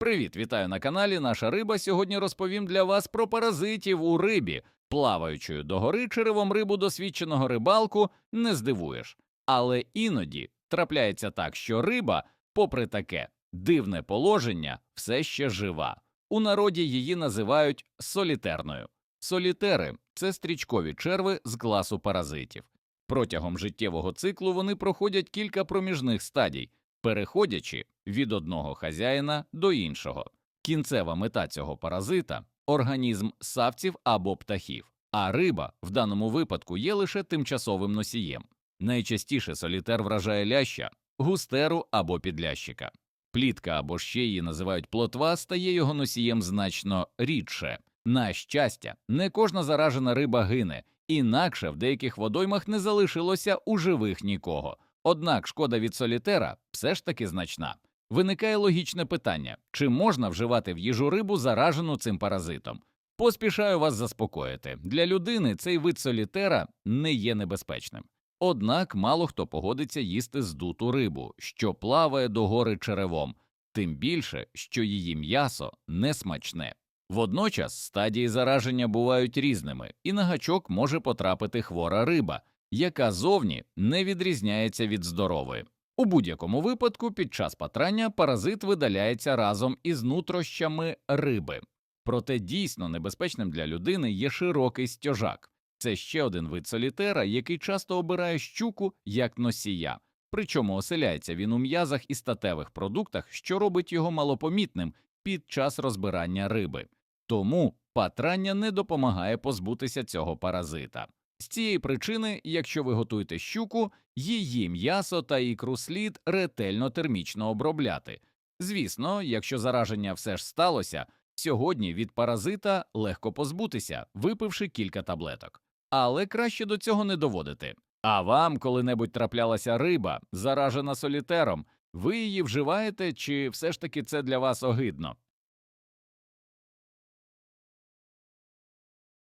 Привіт, вітаю на каналі. Наша риба. Сьогодні розповім для вас про паразитів у рибі. Плаваючою догори черевом рибу досвідченого рибалку не здивуєш. Але іноді трапляється так, що риба, попри таке дивне положення, все ще жива. У народі її називають солітерною. Солітери це стрічкові черви з класу паразитів. Протягом життєвого циклу вони проходять кілька проміжних стадій, переходячи від одного хазяїна до іншого. Кінцева мета цього паразита організм савців або птахів, а риба в даному випадку є лише тимчасовим носієм. Найчастіше солітер вражає ляща, густеру або підлящика. Плітка або ще її називають плотва стає його носієм значно рідше. На щастя, не кожна заражена риба гине, інакше в деяких водоймах не залишилося у живих нікого. Однак шкода від солітера все ж таки значна. Виникає логічне питання: чи можна вживати в їжу рибу, заражену цим паразитом? Поспішаю вас заспокоїти. Для людини цей вид солітера не є небезпечним. Однак мало хто погодиться їсти здуту рибу, що плаває до гори черевом, тим більше, що її м'ясо не смачне. Водночас стадії зараження бувають різними, і на гачок може потрапити хвора риба, яка зовні не відрізняється від здорової. У будь-якому випадку під час патрання паразит видаляється разом із нутрощами риби. Проте дійсно небезпечним для людини є широкий стяжак. Це ще один вид солітера, який часто обирає щуку як носія, причому оселяється він у м'язах і статевих продуктах, що робить його малопомітним під час розбирання риби. Тому патрання не допомагає позбутися цього паразита. З цієї причини, якщо ви готуєте щуку, її м'ясо та ікру слід ретельно термічно обробляти. Звісно, якщо зараження все ж сталося, сьогодні від паразита легко позбутися, випивши кілька таблеток. Але краще до цього не доводити. А вам коли-небудь траплялася риба, заражена солітером, ви її вживаєте, чи все ж таки це для вас огидно?